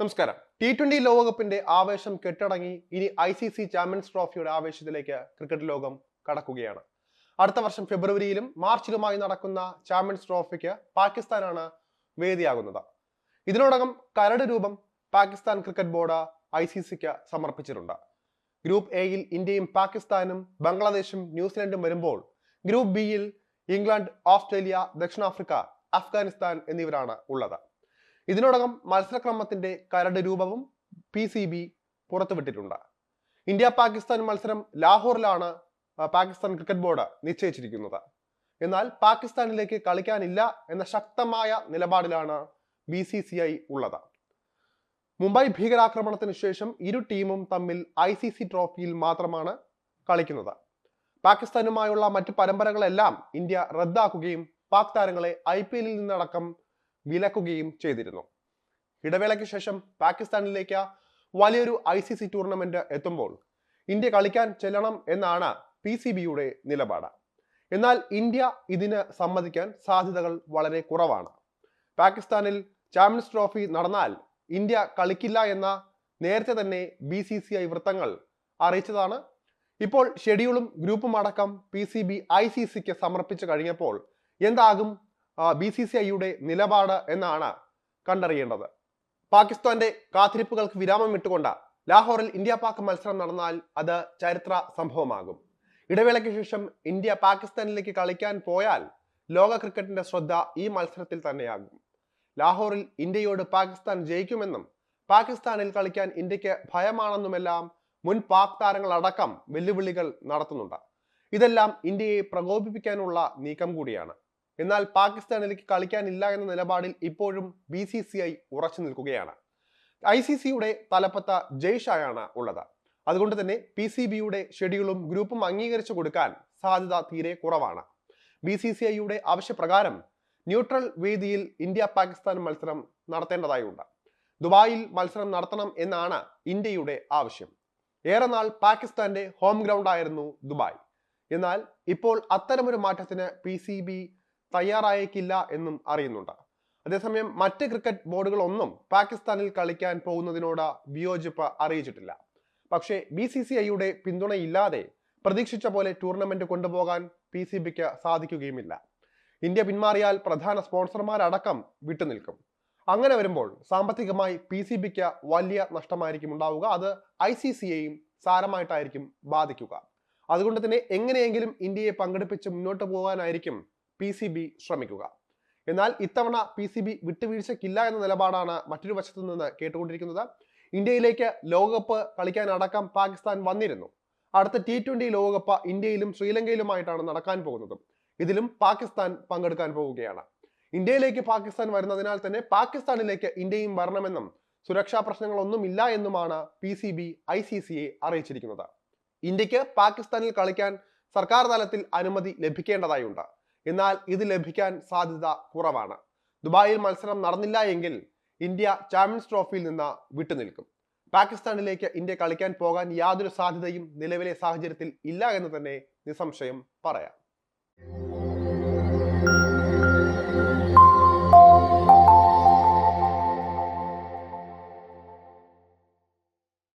നമസ്കാരം. T twenty ലോകകപ്പിന്റെ ആവേശം കെട്ടടങ്ങി ഇനി ഐ സി സി ചാമ്പ്യൻസ് ട്രോഫിയുടെ ആവേശത്തിലേക്ക് ക്രിക്കറ്റ് ലോകം കടക്കുകയാണ്. അടുത്ത വർഷം ഫെബ്രുവരിയിലും മാർച്ചിലുമായി നടക്കുന്ന ചാമ്പ്യൻസ് ട്രോഫിക്ക് പാകിസ്ഥാനാണ് വേദിയാകുന്നത്. ഇതിനോടകം കരട് രൂപം Pakistan cricket board I C സിക്ക് സമർപ്പിച്ചിട്ടുണ്ട്. ഗ്രൂപ്പ് എയിൽ ഇന്ത്യയും പാകിസ്ഥാനും ബംഗ്ലാദേശും ന്യൂസിലൻഡും വരുമ്പോൾ ഗ്രൂപ്പ് ബിയിൽ ഇംഗ്ലണ്ട് ഓസ്ട്രേലിയ ദക്ഷിണാഫ്രിക്ക അഫ്ഗാനിസ്ഥാൻ എന്നിവരാണ് ഉള്ളത്. ഇതിനോടകം മത്സരക്രമത്തിന്റെ കരട് രൂപവും പി സി ബി പുറത്തുവിട്ടിട്ടുണ്ട്. ഇന്ത്യ പാകിസ്ഥാൻ മത്സരം ലാഹോറിലാണ് പാകിസ്ഥാൻ ക്രിക്കറ്റ് ബോർഡ് നിശ്ചയിച്ചിരിക്കുന്നത്. എന്നാൽ പാകിസ്ഥാനിലേക്ക് കളിക്കാനില്ല എന്ന ശക്തമായ നിലപാടിലാണ് ബി സി സി ഐ ഉള്ളത്. മുംബൈ ഭീകരാക്രമണത്തിന് ശേഷം ഇരു ടീമും തമ്മിൽ ഐ സി സി ട്രോഫിയിൽ മാത്രമാണ് കളിക്കുന്നത്. പാകിസ്ഥാനുമായുള്ള മറ്റു പരമ്പരകളെല്ലാം ഇന്ത്യ റദ്ദാക്കുകയും പാക് താരങ്ങളെ ഐ പി എല്ലിൽ നിന്നടക്കം വിലക്കുകയും ചെയ്തിരുന്നു. ഇടവേളയ്ക്ക് ശേഷം പാകിസ്ഥാനിലേക്ക് വലിയൊരു ഐ സി സി ടൂർണമെന്റ് എത്തുമ്പോൾ ഇന്ത്യ കളിക്കാൻ ചെല്ലണം എന്നാണ് പി സി ബിയുടെ നിലപാട്. എന്നാൽ ഇന്ത്യ ഇതിന് സമ്മതിക്കാൻ സാധ്യതകൾ വളരെ കുറവാണ്. പാകിസ്ഥാനിൽ ചാമ്പ്യൻസ് ട്രോഫി നടന്നാൽ ഇന്ത്യ കളിക്കില്ല എന്ന നേരത്തെ തന്നെ ബി സി സി ഐ വൃത്തങ്ങൾ അറിയിച്ചതാണ്. ഇപ്പോൾ ഷെഡ്യൂളും ഗ്രൂപ്പും അടക്കം P C B I C സിക്ക് സമർപ്പിച്ചു കഴിഞ്ഞപ്പോൾ എന്താകും? ബി സി സി ഐയുടെ നിലപാട് എന്നാണ് കണ്ടറിയേണ്ടത്. പാകിസ്ഥാന്റെ കാത്തിരിപ്പുകൾക്ക് വിരാമം ഇട്ടുകൊണ്ട് ലാഹോറിൽ ഇന്ത്യ പാക് മത്സരം നടന്നാൽ അത് ചരിത്ര സംഭവമാകും. ഇടവേളയ്ക്ക് ശേഷം ഇന്ത്യ പാകിസ്ഥാനിലേക്ക് കളിക്കാൻ പോയാൽ ലോക ക്രിക്കറ്റിന്റെ ശ്രദ്ധ ഈ മത്സരത്തിൽ തന്നെയാകും. ലാഹോറിൽ ഇന്ത്യയോട് പാകിസ്ഥാൻ ജയിക്കുമെന്നും പാകിസ്ഥാനിൽ കളിക്കാൻ ഇന്ത്യയ്ക്ക് ഭയമാണെന്നുമെല്ലാം മുൻ പാക് താരങ്ങളടക്കം വെല്ലുവിളികൾ നടത്തുന്നുണ്ട്. ഇതെല്ലാം ഇന്ത്യയെ പ്രകോപിപ്പിക്കാനുള്ള നീക്കം കൂടിയാണ്. എന്നാൽ പാകിസ്ഥാനിലേക്ക് കളിക്കാനില്ല എന്ന നിലപാടിൽ ഇപ്പോഴും ബി സി സി ഐ ഉറച്ചു നിൽക്കുകയാണ്. ഐ സി സിയുടെ തലപ്പത്ത ജയ്ഷായാണ് ഉള്ളത്. അതുകൊണ്ട് തന്നെ പി സി ബിയുടെ ഷെഡ്യൂളും ഗ്രൂപ്പും അംഗീകരിച്ചു കൊടുക്കാൻ സാധ്യത തീരെ കുറവാണ്. ബി സി സി ഐയുടെ ആവശ്യപ്രകാരം ന്യൂട്രൽ വേദിയിൽ ഇന്ത്യ പാകിസ്ഥാൻ മത്സരം നടത്തേണ്ടതായുണ്ട്. ദുബായിൽ മത്സരം നടത്തണം എന്നാണ് ഇന്ത്യയുടെ ആവശ്യം. ഏറെ നാൾ പാകിസ്ഥാന്റെ ഹോം ഗ്രൗണ്ട് ആയിരുന്നു ദുബായ്. എന്നാൽ ഇപ്പോൾ അത്തരമൊരു മാറ്റത്തിന് പി സി ബി തയ്യാറായേക്കില്ല എന്നും അറിയുന്നുണ്ട്. അതേസമയം മറ്റ് ക്രിക്കറ്റ് ബോർഡുകൾ ഒന്നും പാകിസ്ഥാനിൽ കളിക്കാൻ പോകുന്നതിനോട് വിയോജിപ്പ് അറിയിച്ചിട്ടില്ല. പക്ഷേ ബി സി സി ഐയുടെ പിന്തുണയില്ലാതെ പ്രതീക്ഷിച്ച പോലെ ടൂർണമെന്റ് കൊണ്ടുപോകാൻ പി സി ബിക്ക് സാധിക്കുകയുമില്ല. ഇന്ത്യ പിന്മാറിയാൽ പ്രധാന സ്പോൺസർമാരടക്കം വിട്ടുനിൽക്കും. അങ്ങനെ വരുമ്പോൾ സാമ്പത്തികമായി പി സി ബിക്ക് വലിയ നഷ്ടമായിരിക്കും ഉണ്ടാവുക. അത് ഐ സി സിയെയും സാരമായിട്ടായിരിക്കും ബാധിക്കുക. അതുകൊണ്ട് തന്നെ എങ്ങനെയെങ്കിലും ഇന്ത്യയെ പങ്കെടുപ്പിച്ച് മുന്നോട്ട് പോകാനായിരിക്കും പി സി ബി ശ്രമിക്കുക. എന്നാൽ ഇത്തവണ പി സി ബി വിട്ടുവീഴ്ചയ്ക്കില്ല എന്ന നിലപാടാണ് മറ്റൊരു വശത്തു നിന്ന് കേട്ടുകൊണ്ടിരിക്കുന്നത്. ഇന്ത്യയിലേക്ക് ലോകകപ്പ് കളിക്കാനടക്കം പാകിസ്ഥാൻ വന്നിരുന്നു. അടുത്ത ടി ട്വന്റി ലോകകപ്പ് ഇന്ത്യയിലും ശ്രീലങ്കയിലുമായിട്ടാണ് നടക്കാൻ പോകുന്നത്. ഇതിലും പാകിസ്ഥാൻ പങ്കെടുക്കാൻ പോവുകയാണ് ഇന്ത്യയിലേക്ക് പാകിസ്ഥാൻ വരുന്നതിനാൽ തന്നെ പാകിസ്ഥാനിലേക്ക് ഇന്ത്യയും വരണമെന്നും സുരക്ഷാ പ്രശ്നങ്ങളൊന്നും ഇല്ല എന്നുമാണ് P C B I C സിയെ അറിയിച്ചിരിക്കുന്നത്. ഇന്ത്യയ്ക്ക് പാകിസ്ഥാനിൽ കളിക്കാൻ സർക്കാർ തലത്തിൽ അനുമതി ലഭിക്കേണ്ടതായുണ്ട്. എന്നാൽ ഇത് ലഭിക്കാൻ സാധ്യത കുറവാണ്. ദുബായിൽ മത്സരം നടന്നില്ല എങ്കിൽ ഇന്ത്യ ചാമ്പ്യൻസ് ട്രോഫിയിൽ നിന്ന് വിട്ടുനിൽക്കും. പാകിസ്ഥാനിലേക്ക് ഇന്ത്യ കളിക്കാൻ പോകാൻ യാതൊരു സാധ്യതയും നിലവിലെ സാഹചര്യത്തിൽ ഇല്ല എന്ന് തന്നെ നിസ്സംശയം പറയാം.